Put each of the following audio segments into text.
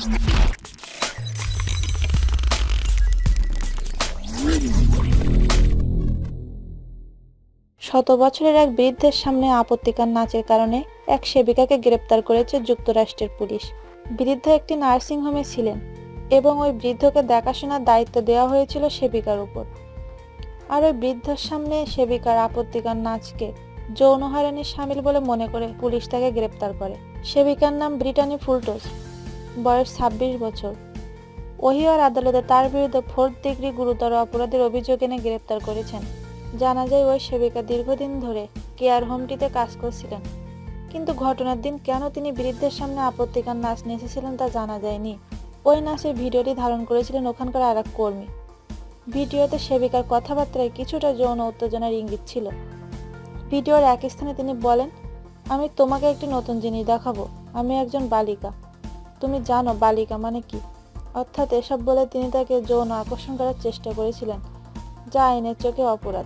শত বছরের এক বৃদ্ধের সামনে আপত্তিকর নাচের কারণে এক সেবিকাকে গ্রেপ্তার করেছে যুক্তরাষ্ট্রের পুলিশ। বৃদ্ধ একটি নার্সিংহোমে ছিলেন এবং ওই বৃদ্ধকে দেখাশোনার দায়িত্ব দেওয়া হয়েছিল সেবিকার উপর। আর ওই বৃদ্ধর সামনে সেবিকার আপত্তিকর নাচকে যৌন হয়রানির সামিল বলে মনে করে পুলিশ তাকে গ্রেপ্তার করে। সেবিকার নাম ব্রিটানি ফুলটোস বয়স ছাব্বিশ বছর। ওহিওর আদালতে তার বিরুদ্ধে ফোর্থ ডিগ্রি গুরুতর অপরাধের অভিযোগ এনে গ্রেপ্তার করেছেন। জানা যায়, ওই সেবিকা দীর্ঘদিন ধরে কেয়ার হোমটিতে কাজ করছিলেন। কিন্তু ঘটনার দিন কেন তিনি বৃদ্ধের সামনে আপত্তিকর নাচ নেচেছিলেন তা জানা যায়নি। ওই নাচের ভিডিওটি ধারণ করেছিলেন ওখানকার আর এক কর্মী। ভিডিওতে সেবিকার কথাবার্তায় কিছুটা যৌন উত্তেজনার ইঙ্গিত ছিল। ভিডিওর এক স্থানে তিনি বলেন, আমি তোমাকে একটি নতুন জিনিস দেখাবো। আমি একজন বালিকা। তুমি জানো বালিকা মানে কি? অর্থাৎ এসব বলে তিনি তাকে যৌন আকর্ষণ করার চেষ্টা করেছিলেন, যা আইনের চোখে অপরাধ।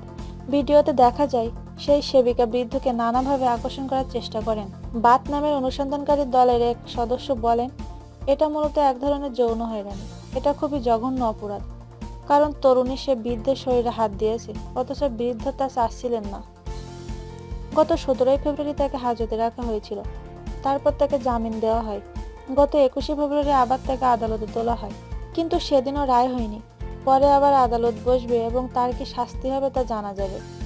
ভিডিওতে দেখা যায়, সেই সেবিকা বৃদ্ধকে নানাভাবে আকর্ষণ করার চেষ্টা করেন। বাত নামের অনুসন্ধানকারী দলের এক সদস্য বলেন, এটা মূলত এক ধরনের যৌন হয়রানি। এটা খুবই জঘন্য অপরাধ। কারণ তরুণী সে বৃদ্ধের শরীরে হাত দিয়েছে, অথচ বৃদ্ধ তা চাচ্ছিলেন না। গত সতেরোই ফেব্রুয়ারি তাকে হাজতে রাখা হয়েছিল। তারপর তাকে জামিন দেওয়া হয়। গত একুশে ফেব্রুয়ারি আবার তাকে আদালতে তোলা হয়। কিন্তু সেদিনও রায় হয়নি। পরে আবার আদালত বসবে এবং তার কি শাস্তি হবে তা জানা যাবে।